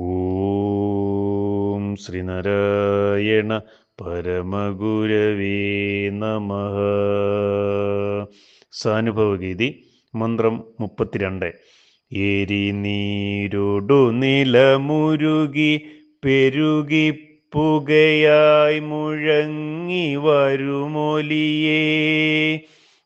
ഓം ശ്രീനാരായണ പരമഗുരവേ നമ. സാനുഭവഗീതി മന്ത്രം മുപ്പത്തിരണ്ട്. എരി നീരോടു നിലമുരുകി പെരുകി പുകയായി മുഴങ്ങി വരുമൊലിയേ.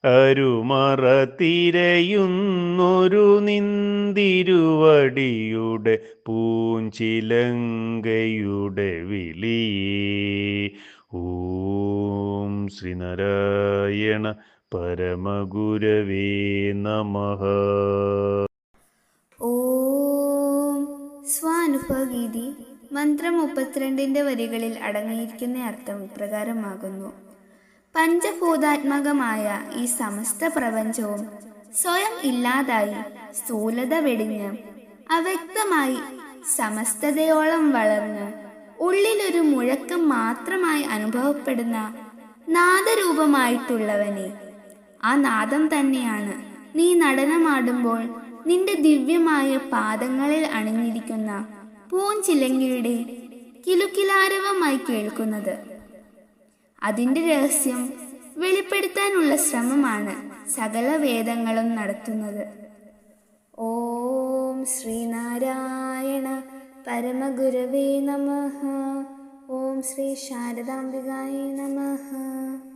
അരുമറ തിരയുന്നൊരു നിന്തിരുവടിയുടെ പൂഞ്ചിലങ്കയുടെ വിളിയേ ഓം ശ്രീനാരായണ പരമഗുരവേ നമ. ഓം സ്വാനുഭവഗീതി മന്ത്രം മുപ്പത്തിരണ്ടിന്റെ വരികളിൽ അടങ്ങിയിരിക്കുന്ന അർത്ഥം ഇപ്രകാരമാകുന്നു. പഞ്ചഭൂതാത്മകമായ ഈ സമസ്ത പ്രപഞ്ചവും സ്വയം ഇല്ലാതായി സ്ഥൂലത വെടിഞ്ഞ് അവ്യക്തമായി സമസ്തതയോളം വളർന്ന് ഉള്ളിലൊരു മുഴക്കം മാത്രമായി അനുഭവപ്പെടുന്ന നാദരൂപമായിട്ടുള്ളവനെ. ആ നാദം തന്നെയാണ് നീ നടനമാടുമ്പോൾ നിന്റെ ദിവ്യമായ പാദങ്ങളിൽ അണിഞ്ഞിരിക്കുന്ന പൂഞ്ചിലങ്കിയുടെ കിലുക്കിലാരവമായി കേൾക്കുന്നത്. അതിന്റെ രഹസ്യം വെളിപ്പെടുത്താനുള്ള ശ്രമമാണ് സകല വേദങ്ങളും നടത്തുന്നത്. ഓം ശ്രീനാരായണ പരമഗുരവേ നമ. ഓം ശ്രീ ശാരദാംബികായ നമഃ.